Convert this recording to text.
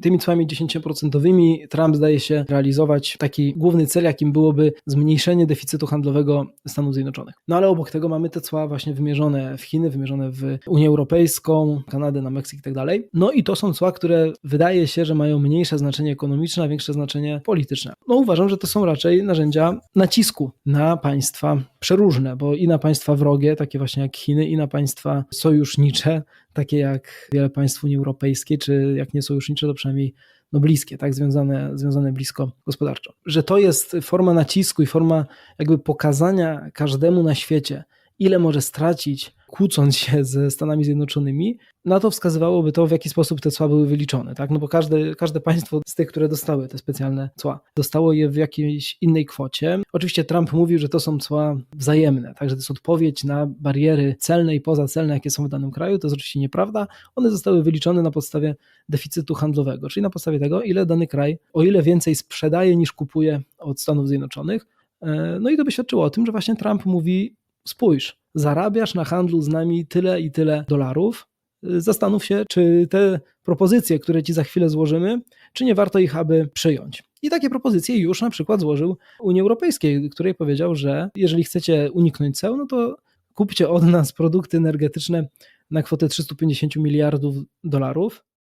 tymi cłami 10% Trump zdaje się realizować taki główny cel, jakim byłoby zmniejszenie deficytu handlowego Stanów Zjednoczonych. No ale obok tego mamy te cła właśnie wymierzone w Chiny, wymierzone w Unię Europejską, Kanadę, na Meksyk i tak dalej. No i to są cła, które wydaje się, że mają mniejsze znaczenie ekonomiczne, a większe znaczenie polityczne. No uważam, że to są raczej narzędzia nacisku na państwa przeróżne, bo i na państwa wrogie, takie właśnie jak Chiny, i na państwa sojusznicze, takie jak wiele państw Unii Europejskiej, czy jak nie sojusznicze, to przynajmniej no bliskie, tak, związane, związane blisko gospodarczo. Że to jest forma nacisku i forma jakby pokazania każdemu na świecie, ile może stracić, kłócąc się ze Stanami Zjednoczonymi, na to wskazywałoby to, w jaki sposób te cła były wyliczone, tak? No bo każde, każde państwo z tych, które dostały te specjalne cła, dostało je w jakiejś innej kwocie. Oczywiście Trump mówił, że to są cła wzajemne, także to jest odpowiedź na bariery celne i pozacelne, jakie są w danym kraju. To jest oczywiście nieprawda. One zostały wyliczone na podstawie deficytu handlowego, czyli na podstawie tego, ile dany kraj, o ile więcej sprzedaje niż kupuje od Stanów Zjednoczonych. E, No i to by świadczyło o tym, że właśnie Trump mówi: spójrz, zarabiasz na handlu z nami tyle i tyle dolarów. Zastanów się, czy te propozycje, które ci za chwilę złożymy, czy nie warto ich aby przyjąć. I takie propozycje już na przykład złożył Unii Europejskiej, której powiedział, że jeżeli chcecie uniknąć ceł, no to kupcie od nas produkty energetyczne na kwotę 350 miliardów dolarów.